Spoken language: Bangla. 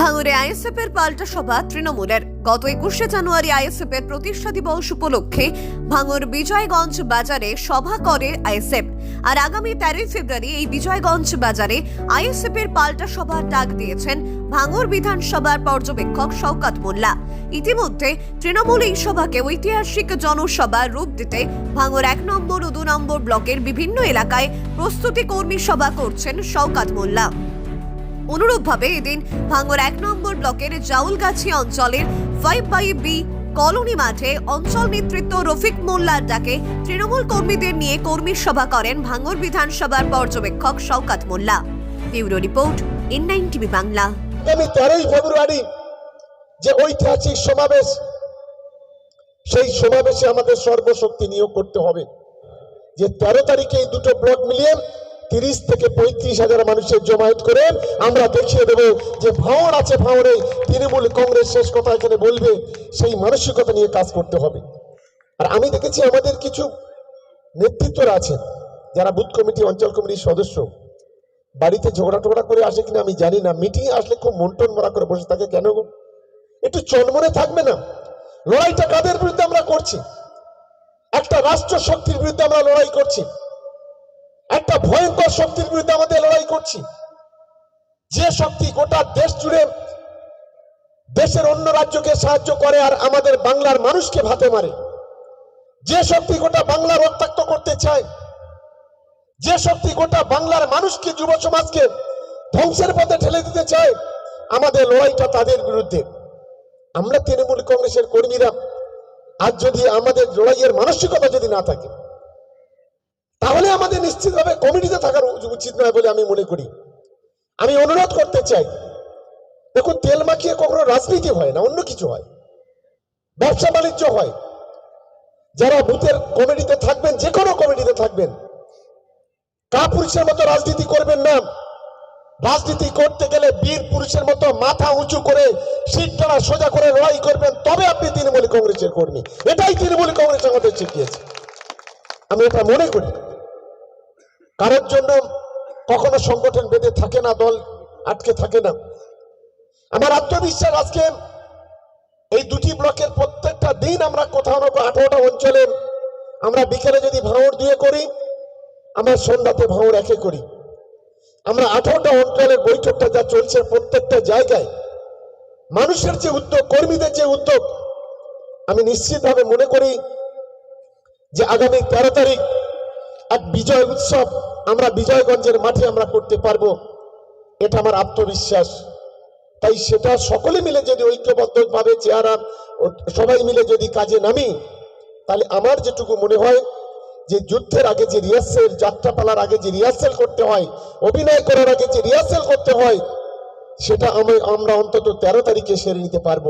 ভাঙড়ে আইএসএফ এর পাল্টা সভা তৃণমূলের। গত একুশে জানুয়ারি আইএসএফ এর প্রতিষ্ঠা দিবস উপলক্ষে ভাঙড় বিজয়গঞ্জ বাজারে সভা করে আইএসএফ। আর আগামী তেরোই ফেব্রুয়ারি এই বিজয়গঞ্জ বাজারে আইএসএফ এর পাল্টা সভার ডাক দিয়েছেন ভাঙড় বিধানসভার পর্যবেক্ষক শওকাত মোল্লা। ইতিমধ্যে তৃণমূল এই সভাকে ঐতিহাসিক জনসভার রূপ দিতে ভাঙড় এক নম্বর ও দু নম্বর ব্লকের বিভিন্ন এলাকায় প্রস্তুতি কর্মী সভা করছেন শওকাত মোল্লা। অনুরূপভাবে এদিন ভাঙর এক নম্বর ব্লকের জাউলগাছি অঞ্চলের ফাইভ বাই বি কলোনি মাঠে অঞ্চল নেতৃত্ব রফিক মোল্লার ডাকে তৃণমূল কর্মীদের নিয়ে কর্মী সভা করেন ভাঙর বিধানসভার পর্যবেক্ষক Shaukat Molla. Bureau report in nine TV Bangla. আগামী তেরোই ফেব্রুয়ারি যে ঐতিহাসিক সমাবেশ, সেই সমাবেশে আমাদের সর্বশক্তি নিয়োগ করতে হবে। যে তেরো তারিখে এই দুটো ব্লক মিলিয়ে তিরিশ থেকে পঁয়ত্রিশ হাজার মানুষের জমায়েত করে আমরা দেখিয়ে দেব যে ভাঁড় আছে ভাঁড়ে তৃণমূল কংগ্রেস শেষ কথা এখানে বলবে, সেই মানসিকতা নিয়ে কাজ করতে হবে। আর আমি দেখেছি আমাদের কিছু নেতৃত্বরা আছেন, যারা বুথ কমিটি অঞ্চল কমিটির সদস্য। বাড়িতে ঝগড়া টগড়া করে আসে কিনা আমি জানি না মিটিং আসলে খুব মন্টন মরা করে বসে থাকে কেন গো? একটু চনমনে থাকবে না? লড়াইটা কাদের বিরুদ্ধে আমরা করছি? একটা রাষ্ট্র শক্তির বিরুদ্ধে আমরা লড়াই করছি। একটা ভয়ঙ্কর শক্তির বিরুদ্ধে আমাদের লড়াই করছি। যে শক্তি গোটা দেশ জুড়ে দেশের অন্য রাজ্যকে সাহায্য করে আর আমাদের বাংলার মানুষকে ভাতে মারে। যে শক্তি গোটা বাংলা রক্তাক্ত করতে চায়, যে শক্তি গোটা বাংলার মানুষকে, যুব সমাজকে ধ্বংসের পথে ঠেলে দিতে চায়, আমাদের লড়াইটা তাদের বিরুদ্ধে। আমরা তৃণমূল কংগ্রেসের কর্মীরা, আজ যদি আমাদের লড়াইয়ের মানসিকতা যদি না থাকে তাহলে আমাদের নিশ্চিতভাবে কমিটিতে থাকার উচিত নয় বলে আমি মনে করি। আমি অনুরোধ করতে চাই, দেখুন, তেল মাখিয়ে কখনো রাজনীতি হয় না, অন্য কিছু হয়। ব্যবসা বাণিজ্য হয়। যারা বুথের কমিটিতে থাকবেন যে কোনো কমিটিতে থাকবেন, কাপুরুষের মতো রাজনীতি করবেন না। রাজনীতি করতে গেলে বীর পুরুষের মতো মাথা উঁচু করে সিট টানা সোজা করে লড়াই করবেন, তবে আপনি তৃণমূল কংগ্রেসের কর্মী। এটাই তৃণমূল কংগ্রেস আমাদের শিখিয়েছে। আমি এটা মনে করি। কারোর জন্য কখনো সংগঠন বেঁধে থাকে না, দল আটকে থাকে না। আমার আত্মবিশ্বাস আজকে এই দুটি ব্লকের প্রত্যেকটা দিন আমরা কোথাও না আঠারোটা অঞ্চলে আমরা বিকেলে যদি ভাঙড় দিয়ে করি, আমরা সন্ধ্যাতে ভাঙড় একে করি। আমরা আঠারোটা অঞ্চলের বৈঠকটা যা চলছে প্রত্যেকটা জায়গায়, মানুষের যে উদ্যোগ, কর্মীদের যে উদ্যোগ, আমি নিশ্চিতভাবে মনে করি যে আগামী তেরো তারিখ এক বিজয় উৎসব আমরা বিজয়গঞ্জের মাঠে আমরা করতে পারব, এটা আমার আত্মবিশ্বাস। তাই সেটা সকলে মিলে যদি ঐক্যবদ্ধভাবে চেহারা সবাই মিলে যদি কাজে নামি, তাহলে আমার যেটুকু মনে হয় যে যুদ্ধের আগে যে রিহার্সেল, যাত্রাপালার আগে যে রিহার্সেল করতে হয়, অভিনয় করার আগে যে রিহার্সেল করতে হয়, সেটা আমি আমরা অন্তত তেরো তারিখে সেরে নিতে পারব।